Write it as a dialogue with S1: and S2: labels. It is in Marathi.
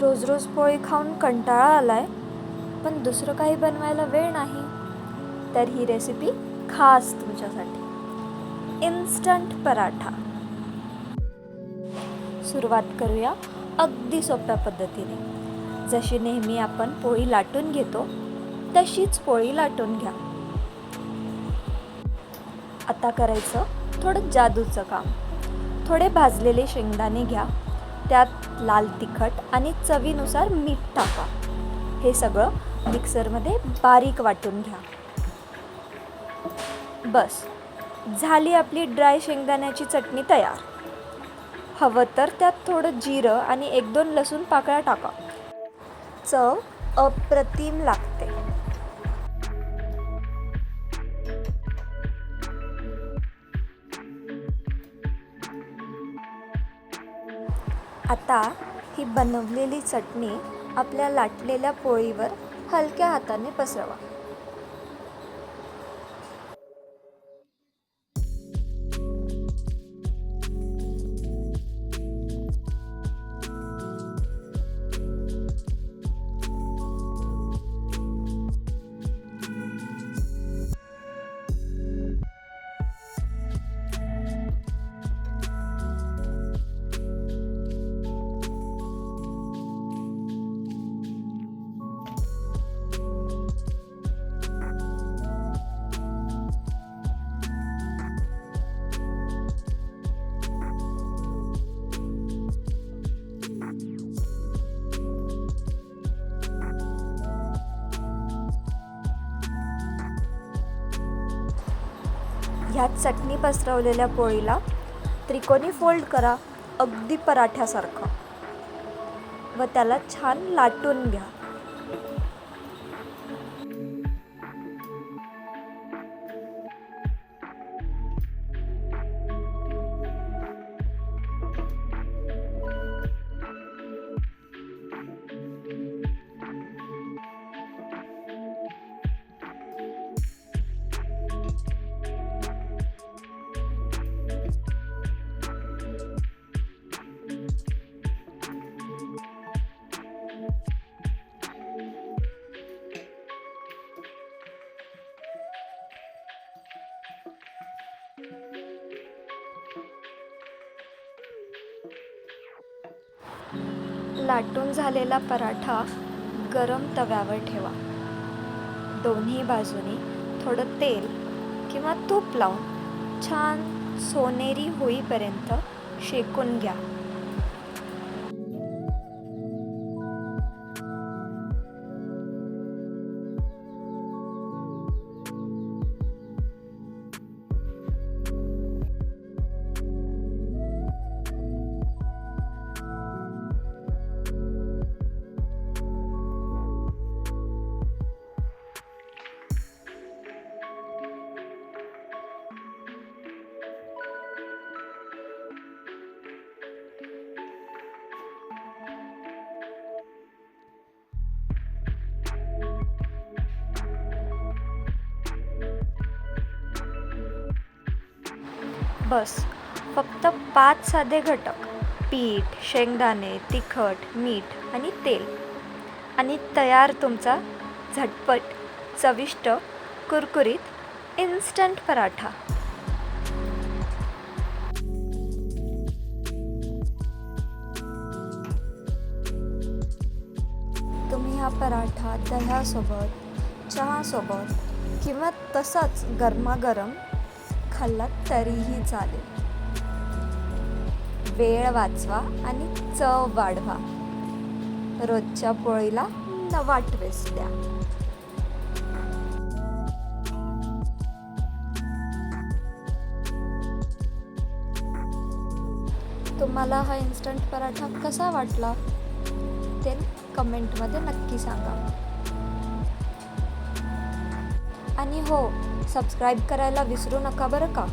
S1: रोज रोज पोळी खाऊन कंटाळा आलाय पण दुसरं काही बनवायला वेळ नाही. तर ही रेसिपी खास तुमच्यासाठी. इन्स्टंट पराठा. सुरुवात करूया अगदी सोप्या पद्धतीने. जशी नेहमी आपण पोळी लाटून घेतो तशीच पोळी लाटून घ्या. आता करायचं थोडं जादूचं काम. थोडे भाजलेले शेंगदाणे घ्या. त्यात लाल तिखट आणि चवीनुसार मीठ टाका. हे सगळं मिक्सरमध्ये बारीक वाटून घ्या. बस. झाली आपली ड्राय शेंगदाण्याची चटणी तयार. हवं तर त्यात थोडं जिरं आणि एक दोन लसूण पाकळ्या टाका. चव अप्रतिम लागते. आता ही बनवलेली चटणी आपल्या लाटलेल्या पोळीवर हलक्या हाताने पसरवा. ह्यात चटणी पसरवलेल्या पोळीला त्रिकोणी फोल्ड करा अगदी पराठ्यासारखं. व त्याला छान लाटून घ्या. लाटून झालेला पराठा गरम तव्यावर ठेवा. दोन्ही बाजूनी थोडं तेल किंवा तूप लावून छान सोनेरी होईपर्यंत शेकून घ्या. बस. फक्त पाच साधे घटक. पीठ शेंगदाणे तिखट मीठ आणि तेल. आणि तयार तुमचा झटपट चविष्ट कुरकुरीत इन्स्टंट पराठा. तुम्ही हा पराठा दह्यासोबत चहासोबत किंवा तसाच गरमागरम खाल्लात तरीही चालेल. वेळ वाचवा आणि चव वाढवा. रोजच्या पोळीला नवा ट्विस्ट द्या. तुम्हाला हा इन्स्टंट पराठा कसा वाटला? ते कमेंटमध्ये नक्की सांगा. आणि हो सबस्क्राईब करायला विसरू नका बरं का?